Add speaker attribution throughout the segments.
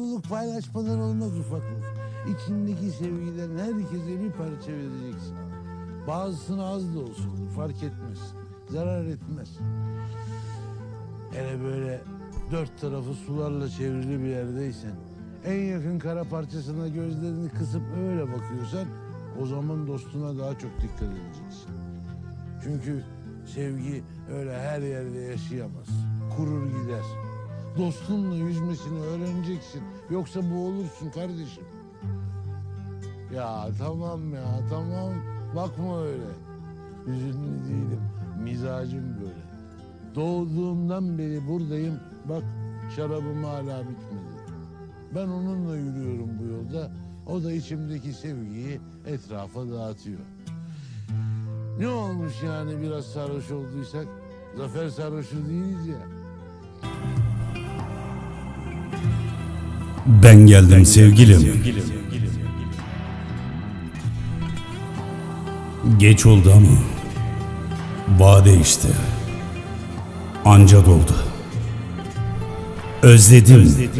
Speaker 1: Mutluluk paylaşmadan olmaz ufaklık. İçindeki sevgiden herkese bir parça vereceksin. Bazısına az da olsun fark etmez. Zarar etmez. Hele böyle dört tarafı sularla çevrili bir yerdeysen, en yakın kara parçasına gözlerini kısıp öyle bakıyorsan, o zaman dostuna daha çok dikkat edeceksin. Çünkü sevgi öyle her yerde yaşayamaz. Kurur gider. Dostunla yüzmesini öğreneceksin. Yoksa boğulursun kardeşim. Ya tamam ya tamam. Bakma öyle. Hüzünlü değilim. Mizacım böyle. Doğduğumdan beri buradayım. Bak şarabım hala bitmedi. Ben onunla yürüyorum bu yolda. O da içimdeki sevgiyi etrafa dağıtıyor. Ne olmuş yani biraz sarhoş olduysak? Zafer sarhoşu değiliz ya.
Speaker 2: Ben geldim sevgilim. Geç oldu ama vade işte. Anca doldu. Özledim.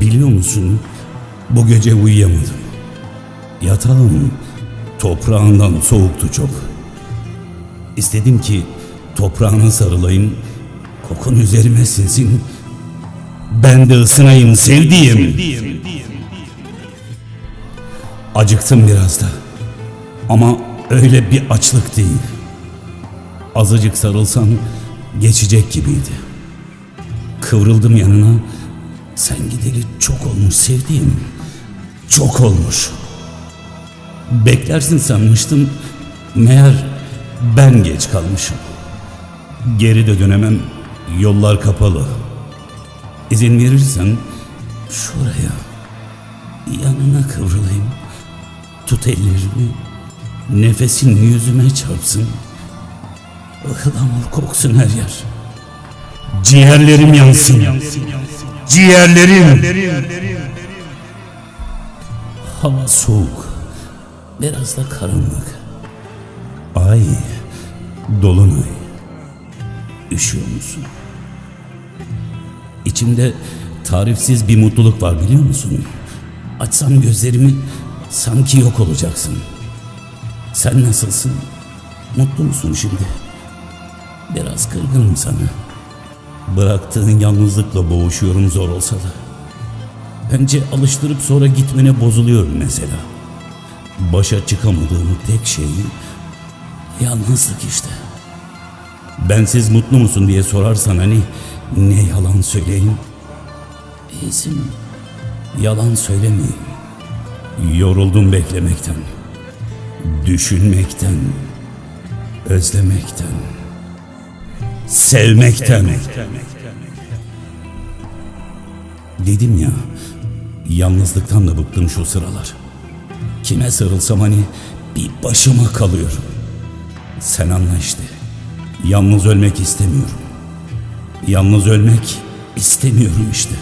Speaker 2: Biliyor musun? Bu gece uyuyamadım. Yatağım toprağından soğuktu çok. İstedim ki toprağına sarılayım, kokun üzerime sinsin, ben de ısınayım sevdiğim. Acıktım biraz da. Ama öyle bir açlık değil. Azıcık sarılsan geçecek gibiydi. Kıvrıldım yanına. Sen gideli çok olmuş sevdiğim. Çok olmuş. Beklersin sanmıştım. Meğer ben geç kalmışım. Geri de dönemem. Yollar kapalı. İzin verirsen şuraya yanına kıvrılayım. Tut ellerimi. Nefesin yüzüme çarpsın. Ihlamur koksun her yer. Ciğerlerim yansın. Ciğerlerim. Hava soğuk. Biraz da karanlık. Ay, dolunay. Üşüyor musun? İçimde tarifsiz bir mutluluk var biliyor musun? Açsam gözlerimi sanki yok olacaksın. Sen nasılsın? Mutlu musun şimdi? Biraz kırgınım sana. Bıraktığın yalnızlıkla boğuşuyorum zor olsa da. Önce alıştırıp sonra gitmene bozuluyorum mesela. Başa çıkamadığım tek şey yalnızlık işte. Bensiz mutlu musun diye sorarsan hani ne yalan söyleyeyim. İyisini yalan söylemeyeyim. Yoruldum beklemekten, düşünmekten, özlemekten, sevmekten. Dedim ya, yalnızlıktan da bıktım şu sıralar. Kime sarılsam hani bir başıma kalıyorum. Sen anla işte. Yalnız ölmek istemiyorum. Yalnız ölmek istemiyorum işte.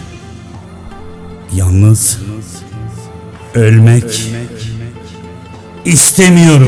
Speaker 2: Yalnız ölmek istemiyorum.